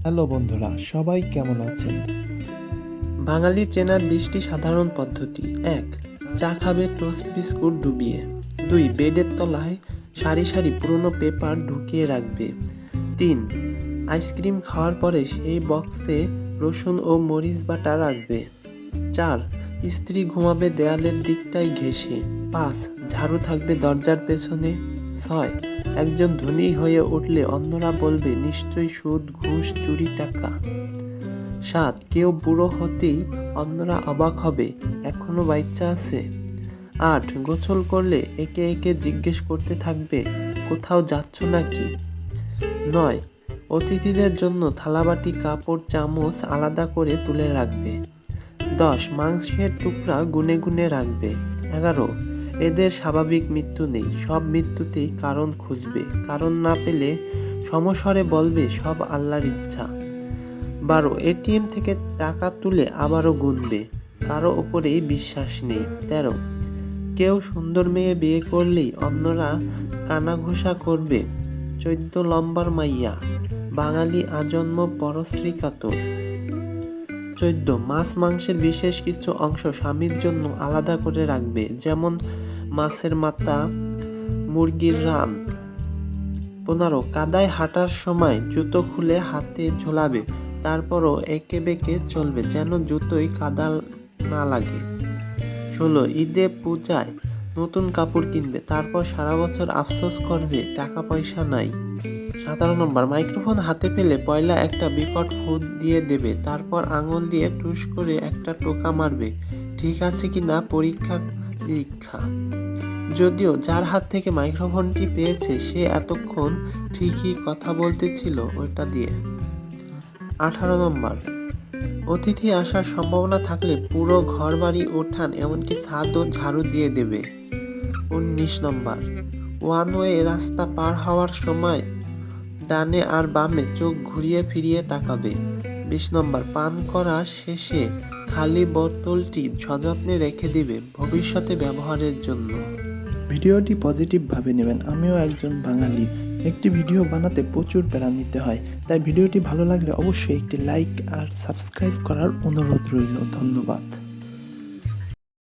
Hello বন্ধুরা, সবাই কেমন আছেন? বাঙালি চেনার বিশটি সাধারণ পদ্ধতি। এক, চা খাবে টোস্ট বিস্কুট ডুবিয়ে। দুই, বেডের তলায় সারি সারি পুরনো পেপার ঢুকিয়ে রাখবে। তিন, আইসক্রিম খাওয়ার পরে সেই বক্সে রসুন ও মরিচ বাটা রাখবে। চার, স্ত্রী ঘুমাবে দেয়ালের দিকটাই ঘেঁষে। পাঁচ, ঝাড়ু থাকবে দরজার পেছনে। ছয় একজন ধনী হয়ে উঠলে অন্যরা বলবে, নিশ্চয়ই সুদ, ঘুষ, চুরি, টাকা। সাত, কেউ বুড়ো হতেই অন্যরা অবাক হবে, এখনও বাচ্চা আছে। আট গোসল করলে একে একে জিজ্ঞেস করতে থাকবে, কোথাও যাচ্ছ নাকি? নয়, অতিথিদের জন্য থালাবাটি, কাপড়, চামচ আলাদা করে তুলে রাখবে। দশ, মাংসের টুকরা গুনে গুনে রাখবে। এগারো এদের স্বাভাবিক মৃত্যু নেই। সব মৃত্যুতেই কারণ খুঁজবে। কারণ না পেলে সমস্বরে বলবে, সব আল্লাহর ইচ্ছা। বারো, এটিএম থেকে টাকা তুলে আবারও গুনবে। কারও ওপরেই বিশ্বাস নেই। তেরো, কেউ সুন্দর মেয়ে বিয়ে করলেই অন্যরা কানাঘুষা করবে। চৈদ্দ লম্বার মাইয়া, বাঙালি আজন্ম পরশ্রী কাতর। চৈদ্দ, মাছ মাংসের বিশেষ কিছু অংশ স্বামীর জন্য আলাদা করে রাখবে, যেমন মাছের মাথা, মুরগির রান। পনেরো, কাদায় হাঁটার সময় জুতো খুলে হাতে ঝোলাবে, তারপরও একে বেঁকে চলবে, যেন জুতোই কাদা না লাগে। ষোলো, ঈদে পূজায় নতুন কাপড় কিনবে, তারপর সারা বছর আফসোস করবে টাকা পয়সা নাই। সাতারো নম্বর, মাইক্রোফোন হাতে পেলে পয়লা একটা বিকট ফুদ দিয়ে দেবে, তারপর আঙুল দিয়ে টুস করে একটা টোকা মারবে, ঠিক আছে কি না পরীক্ষা নিরীক্ষা? যদিও যার হাত থেকে মাইক্রোফোনটি পেয়েছে, সে এতক্ষণ ঠিকই কথা বলতেছিল ওইটা দিয়ে। আঠারো নম্বর অতিথি আসার সম্ভাবনা থাকলে পুরো ঘর বাড়ি উঠান এমনকি ছাদও ঝাড়ু দিয়ে দেবে। উনিশ নম্বর। ওয়ান ওয়ে রাস্তা পার হওয়ার সময় ডানে আর বামে চোখ ঘুরিয়ে ফিরিয়ে তাকাবে। বিশ নম্বর, পান করা শেষে খালি বোতলটি সযত্নে রেখে দিবে ভবিষ্যতে ব্যবহারের জন্য। ভিডিওটি পজিটিভভাবে নেবেন। আমিও একজন বাঙালি। একটি ভিডিও বানাতে প্রচুর প্যারা নিতে হয়। তাই ভিডিওটি ভালো লাগলে অবশ্যই একটি লাইক আর সাবস্ক্রাইব করার অনুরোধ রইল। ধন্যবাদ।